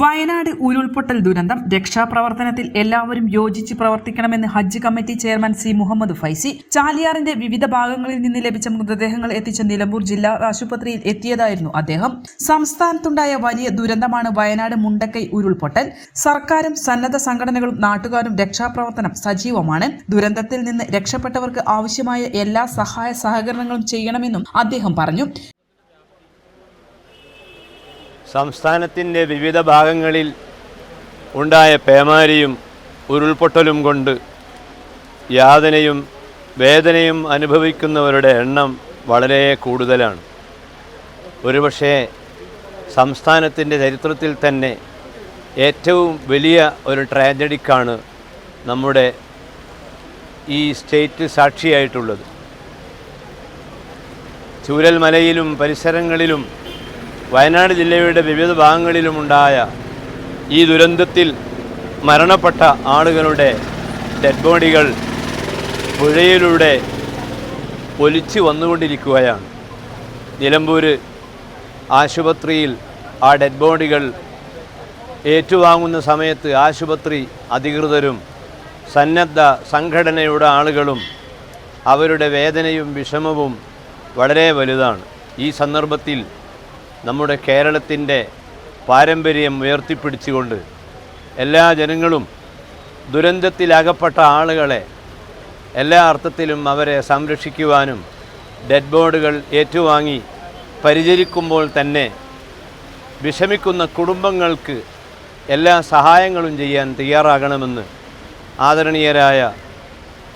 Wayanad ഉരുൾപൊട്ടൽ ദുരന്തം. രക്ഷാപ്രവർത്തനത്തിൽ എല്ലാവരും യോജിച്ച് പ്രവർത്തിക്കണമെന്ന് Hajj committee chairman C Muhammad Faizi. ചാലിയാറിന്റെ വിവിധ ഭാഗങ്ങളിൽ നിന്ന് ലഭിച്ച മൃതദേഹങ്ങൾ എത്തിച്ച നിലമ്പൂർ ജില്ലാ ആശുപത്രിയിൽ എത്തിയതായിരുന്നു അദ്ദേഹം. സംസ്ഥാനത്തുണ്ടായ വലിയ ദുരന്തമാണ് വയനാട് മുണ്ടക്കൈ ഉരുൾപൊട്ടൽ. സർക്കാരും സന്നദ്ധ സംഘടനകളും നാട്ടുകാരും രക്ഷാപ്രവർത്തനം സജീവമാണ്. ദുരന്തത്തിൽ നിന്ന് രക്ഷപ്പെട്ടവർക്ക് ആവശ്യമായ എല്ലാ സഹായ സഹകരണങ്ങളും ചെയ്യണമെന്നും അദ്ദേഹം പറഞ്ഞു. സംസ്ഥാനത്തിന്റെ വിവിധ ഭാഗങ്ങളിൽ ഉണ്ടായ പേമാരിയും ഉരുൾപൊട്ടലും കൊണ്ട് യാതനയും വേദനയും അനുഭവിക്കുന്നവരുടെ എണ്ണം വളരെ കൂടുതലാണ്. ഒരുപക്ഷേ സംസ്ഥാനത്തിന്റെ ചരിത്രത്തിൽ തന്നെ ഏറ്റവും വലിയ ഒരു ട്രാജഡിക്കാണ് നമ്മുടെ ഈ സ്റ്റേറ്റ് സാക്ഷിയായിട്ടുള്ളത്. ചൂരൽമലയിലും പരിസരങ്ങളിലും വയനാട് ജില്ലയുടെ വിവിധ ഭാഗങ്ങളിലുമുണ്ടായ ഈ ദുരന്തത്തിൽ മരണപ്പെട്ട ആളുകളുടെ ഡെഡ് ബോഡികൾ പുഴയിലൂടെ ഒലിച്ചു വന്നുകൊണ്ടിരിക്കുകയാണ്. നിലമ്പൂർ ആശുപത്രിയിൽ ആ ഡെഡ് ബോഡികൾ ഏറ്റുവാങ്ങുന്ന സമയത്ത് ആശുപത്രി അധികൃതരും സന്നദ്ധ സംഘടനയുടെ ആളുകളും അവരുടെ വേദനയും വിഷമവും വളരെ വലുതാണ്. ഈ സന്ദർഭത്തിൽ നമ്മുടെ കേരളത്തിന്റെ പാരമ്പര്യം ഉയർത്തിപ്പിടിച്ചുകൊണ്ട് എല്ലാ ജനങ്ങളും ദുരന്തത്തിലകപ്പെട്ട ആളുകളെ എല്ലാ അർത്ഥത്തിലും അവരെ സംരക്ഷിക്കുവാനും ഡെഡ് ബോർഡുകൾ ഏറ്റുവാങ്ങി പരിചരിക്കുമ്പോൾ തന്നെ വിഷമിക്കുന്ന കുടുംബങ്ങൾക്ക് എല്ലാ സഹായങ്ങളും ചെയ്യാൻ തയ്യാറാകണമെന്ന് ആദരണീയരായ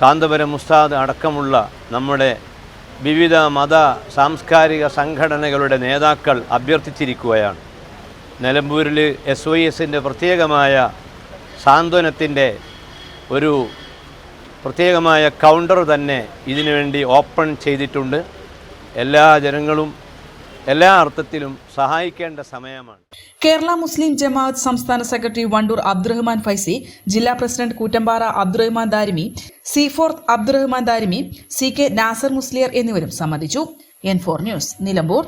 കാന്തപുരം ഉസ്താദ് അടക്കമുള്ള നമ്മുടെ വിവിധ മത സാംസ്കാരിക സംഘടനകളുടെ നേതാക്കൾ അഭ്യർത്ഥിച്ചിരിക്കുകയാണ്. നിലമ്പൂരിൽ എസ് വൈ എസിന്റെ പ്രത്യേകമായ സാന്ത്വനത്തിന്റെ ഒരു പ്രത്യേകമായ കൗണ്ടർ തന്നെ ഇതിനുവേണ്ടി ഓപ്പൺ ചെയ്തിട്ടുണ്ട്. എല്ലാ ജനങ്ങളും എല്ലാ അർത്ഥത്തിലും സഹായിക്കേണ്ട സമയമാണ്. കേരള മുസ്ലിം ജമാഅത്ത് സംസ്ഥാന സെക്രട്ടറി വണ്ടൂർ അബ്ദുറഹ്മാൻ ഫൈസി ജില്ലാ president Koottampara Abdurahman Darimi C fourth Abdurahman Darimi C K Nasar Musliyar എന്നിവരും സംബന്ധിച്ചു. N four news Nilambur.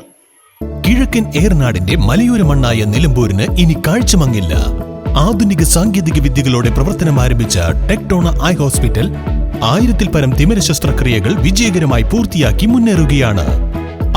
കിഴക്കൻ ഏർനാടിന്റെ മലയോര മണ്ണായ നിലമ്പൂരിന് ഇനി കാഴ്ചമങ്ങില്ല. ആധുനിക സാങ്കേതിക വിദ്യകളോടെ പ്രവർത്തനം ആരംഭിച്ച ടെക്ടോണ ഐ ഹോസ്പിറ്റൽ ആയിരത്തിൽ പരം തിമിര ശസ്ത്രക്രിയകൾ വിജയകരമായി പൂർത്തിയാക്കി മുന്നേറുകയാണ്.